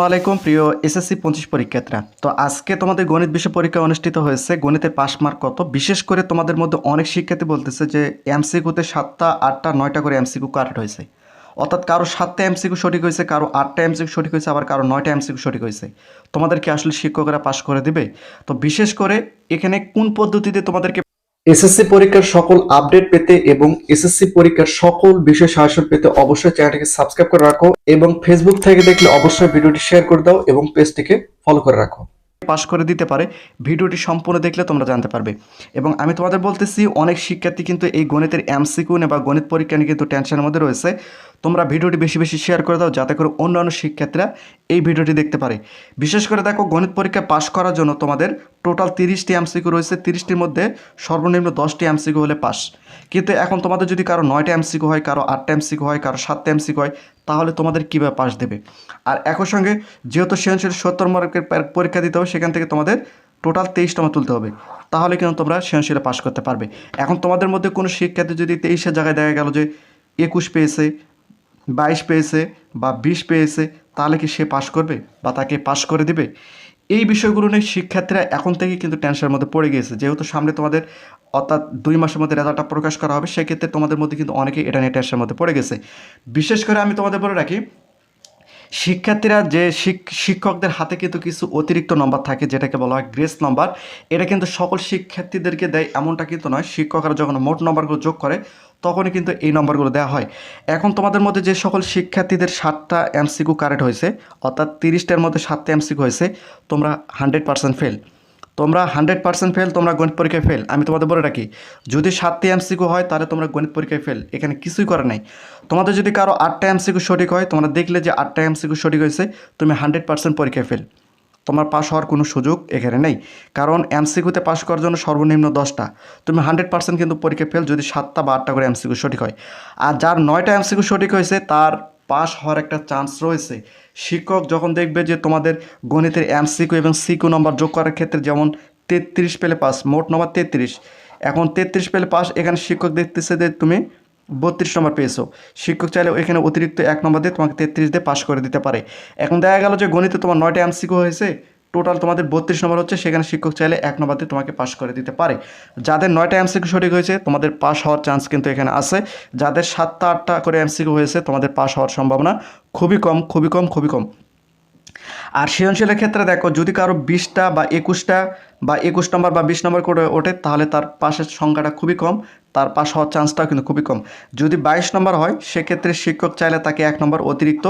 আলাইকুম প্রিয় এসএসসি পঁচিশ পরীক্ষার্থীরা। তো আজকে তোমাদের গণিত বিষয় পরীক্ষা অনুষ্ঠিত হয়েছে। গণিতের পাস মার্ক কত? বিশেষ করে তোমাদের মধ্যে অনেক শিক্ষার্থী বলতেছে যে এমসিকিউতে সাতটা, আটটা, নয়টা করে এমসিকিউ কারেক্ট হয়েছে। অর্থাৎ কারও সাতটা এমসিকিউ সঠিক হয়েছে, কারও আটটা এমসিকিউ সঠিক হয়েছে, আবার কারও নয়টা এমসিকিউ সঠিক হয়েছে। তোমাদেরকে আসলে শিক্ষকরা পাশ করে দিবে? তো বিশেষ করে এখানে কোন পদ্ধতিতে তোমাদেরকে এসএসসি পরীক্ষার সকল আপডেট পেতে এবং এসএসসি পরীক্ষার সকল বিষয় সাহায্য পেতে অবশ্যই চ্যানেলটিকে সাবস্ক্রাইব করে রাখো এবং ফেসবুক থেকে দেখলে অবশ্যই ভিডিওটি শেয়ার করে দাও এবং পেজটিকে ফলো করে রাখো। পাশ করে দিতে পারে। ভিডিওটি সম্পূর্ণ দেখলে তোমরা জানতে পারবে। এবং আমি তোমাদের বলতেছি, অনেক শিক্ষার্থী কিন্তু এই গণিতের এমসিকিউ বা গণিত পরীক্ষা নিয়ে কিন্তু টেনশনের মধ্যে রয়েছে। তোমরা ভিডিওটি বেশি বেশি শেয়ার করে দাও, যাতে করে অন্যান্য শিক্ষার্থীরা এই ভিডিওটি দেখতে পারে। বিশেষ করে দেখো, গণিত পরীক্ষায় পাশ করার জন্য তোমাদের টোটাল তিরিশটি এমসিকিউ রয়েছে। তিরিশটির মধ্যে সর্বনিম্ন দশটি এমসিকিউ হলে পাস কিন্তু এখন তোমাদের যদি কারও নয়টা এমসিকিউ হয়, কারও আটটা এমসিকিউ হয়, কারও সাতটা এমসিকিউ হয়, তাহলে তোমাদের কীভাবে পাস দেবে? আর একই সঙ্গে যেহেতু সৃজনশীল সত্তর মার্কের পরীক্ষা দিতে হবে, সেখান থেকে তোমাদের টোটাল তেইশটা তুলতে হবে। তাহলে কিন্তু তোমরা সৃজনশীলে পাস করতে পারবে। এখন তোমাদের মধ্যে কোনো শিক্ষার্থী যদি তেইশের জায়গায় দেখা গেল যে একুশ পেয়েছে বাইশ পেয়েছে বা বিশ পেয়েছে, তাহলে কি সে পাশ করবে বা তাকে পাশ করে দিবে? এই বিষয়গুলো নিয়ে শিক্ষার্থীরা এখন থেকেই কিন্তু টেনশনের মধ্যে পড়ে গিয়েছে। যেহেতু সামনে তোমাদের, অর্থাৎ দুই মাসের মধ্যে রেজাল্টটা প্রকাশ করা হবে, সেক্ষেত্রে তোমাদের মধ্যে কিন্তু অনেকেই এটা নিয়ে টেনশনের মধ্যে পড়ে গেছে। বিশেষ করে আমি তোমাদের বলে রাখি, শিক্ষার্থীরা যে শিক- শিক্ষকদের হাতে কিন্তু কিছু অতিরিক্ত নম্বর থাকে, যেটাকে বলা হয় গ্রেস নম্বর এটা কিন্তু সকল শিক্ষার্থীদেরকে দেয়, এমনটা কিন্তু নয়। শিক্ষকরা যখন মোট নম্বরগুলো যোগ করে তখনই কিন্তু এই নম্বরগুলো দেওয়া হয়। এখন তোমাদের মধ্যে যে সকল শিক্ষার্থীদের সাতটা এমসিকিউ কারেক্ট হয়েছে, অর্থাৎ তিরিশটার মধ্যে সাতটা এমসিকিউ হয়েছে, তোমরা হান্ড্রেড পার্সেন্ট ফেল তোমরা হান্ড্রেড পার্সেন্ট ফেল তোমরা গণিত পরীক্ষায় ফেল আমি তোমাদের বলে রাখি, যদি সাতটি এমসিকিউ হয়, তাহলে তোমরা গণিত পরীক্ষায় ফেল এখানে কিছুই করার নাই। তোমাদের যদি কারও আটটা এমসিকিউ সঠিক হয়, তোমরা দেখলে যে আটটা এমসিকিউ সঠিক হয়েছে, তুমি হান্ড্রেড পার্সেন্ট পরীক্ষায় ফেল তোমার পাস হওয়ার কোনো সুযোগ এখানে নেই। কারণ এমসিকিউতে পাস করার জন্য সর্বনিম্ন দশটা। তুমি হান্ড্রেড পার্সেন্ট কিন্তু পরীক্ষা ফেল যদি সাতটা বা আটটা করে এমসিকিউ সঠিক হয়। আর যার নয়টা এমসিকিউ সঠিক হয়েছে, তার পাস হওয়ার একটা চান্স রয়েছে। শিক্ষক যখন দেখবে যে তোমাদের গণিতের এমসিকিউ এবং সিকিউ নম্বর যোগ করার ক্ষেত্রে যেমন তেত্রিশ পেলে পাস, মোট নম্বর তেত্রিশ। এখন তেত্রিশ পেলে পাস, এখানে শিক্ষক দেখতেছে যে তুমি বত্রিশ নম্বর পেয়েছ। শিক্ষক চাইলে এখানে অতিরিক্ত এক নম্বর দিয়ে তোমাকে তেত্রিশ দিয়ে পাস করে দিতে পারে। এখন দেখা গেল যে গণিতে তোমার নয়টা এমসিকিউ হয়েছে, টোটাল তোমাদের বত্রিশ নম্বর হচ্ছে, সেখানে শিক্ষক চাইলে এক নম্বর দিয়ে তোমাকে পাস করে দিতে পারে। যাদের নয়টা এমসিকিউ সঠিক হয়েছে, তোমাদের পাস হওয়ার চান্স কিন্তু এখানে আছে। যাদের সাতটা আটটা করে এমসিকিউ হয়েছে, তোমাদের পাস হওয়ার সম্ভাবনা খুবই কম খুবই কম খুবই কম। আর সৃজনশীলের ক্ষেত্রে দেখো, যদি কারও বিশটা বা একুশটা বা একুশ নম্বর বা বিশ নম্বর করে ওঠে, তাহলে তার পাশের সংখ্যাটা খুবই কম। তার পাশ হওয়ার চান্সটাও কিন্তু খুবই কম। যদি বাইশ নম্বর হয়, সেক্ষেত্রে শিক্ষক চাইলে তাকে এক নম্বর অতিরিক্ত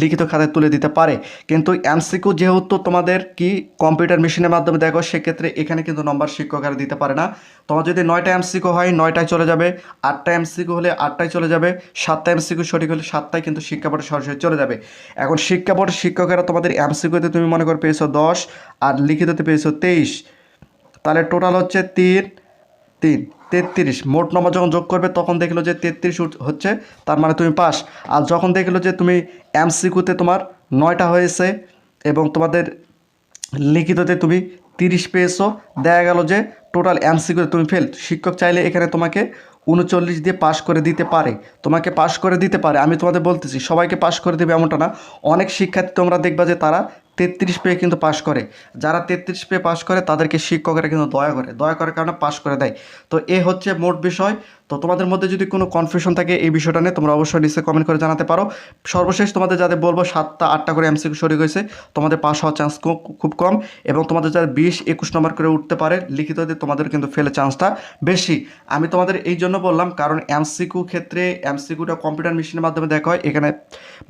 লিখিত খাতায় তুলে দিতে পারে। কিন্তু এমসিকিউ যেহেতু তোমাদের কি কম্পিউটার মেশিনের মাধ্যমে দেখো, সেক্ষেত্রে এখানে কিন্তু নম্বর শিক্ষকেরা দিতে পারে না। তোমার যদি নয়টা এমসিকিউ হয়, নয়টায় চলে যাবে। আটটা এমসিকিউ হলে আটটায় চলে যাবে। সাতটা এমসিকিউ সঠিক হলে সাতটায় কিন্তু শিক্ষা বোর্ডে সরাসরি চলে যাবে। এখন শিক্ষা বোর্ডের শিক্ষকেরা তোমাদের এমসিকিউতে তুমি মনে করো পেয়েছ দশ, আর লিখিততে পেয়েছ তেইশ। তাহলে টোটাল হচ্ছে তিন তিন। তেত্রিশ, মোট নম্বর যখন যোগ করবে, তখন দেখল যে তেত্রিশ হচ্ছে, তার মানে তুমি পাস। আর যখন দেখল যে তুমি এমসিকিউতে তোমার নয়টা হয়েছে এবং তোমাদের লিখিততে তুমি তিরিশ পেয়েছ, দেখা গেল যে টোটাল এমসিকিউতে তুমি ফেল শিক্ষক চাইলে এখানে তোমাকে উনচল্লিশ দিয়ে পাস করে দিতে পারে। তোমাকে পাস করে দিতে পারে। আমি তোমাদের বলতেছি, সবাইকে পাস করে দেবে এমনটা না। অনেক শিক্ষার্থী তোমরা দেখবা যে তারা তেত্রিশ পেয়ে কিন্তু পাস করে। যারা তেত্রিশ পেয়ে পাস করে, তাদেরকে শিক্ষকেরা কিন্তু দয়া করে, দয়া করার কারণে পাস করে দেয়। তো এ হচ্ছে মোট বিষয়। তো তোমাদের মধ্যে যদি কোনো কনফিউশন থাকে এই বিষয়টা নিয়ে, তোমরা অবশ্যই নিচে কমেন্ট করে জানাতে পারো। সর্বশেষ তোমাদের যাদের বলব, সাতটা, আটটা করে এমসিকিউ সঠিক হয়েছে তোমাদের পাস হওয়ার চান্স খুব কম। এবং তোমাদের যাদের বিশ, একুশ নম্বর করে উঠতে পারে, লিখিত দিয়ে তোমাদের কিন্তু ফেলের চান্সটা বেশি। আমি তোমাদের এই জন্য বললাম, কারণ এমসিকিউ ক্ষেত্রে এমসিকিউটা কম্পিউটার মেশিনের মাধ্যমে দেখা হয়। এখানে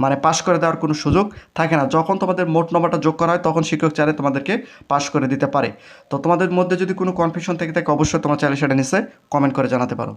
মানে পাস করে দেওয়ার কোনো সুযোগ থাকে না। যখন তোমাদের মোট নম্বরটা যোগ করা হয়, তখন শিক্ষক চাইলে তোমাদেরকে পাশ করে দিতে পারে। তো তোমাদের মধ্যে যদি কোনো কনফিউশন থেকে থাকে, অবশ্যই তোমার চাইলে সেটা নিচে কমেন্ট করে জানাতে পারো।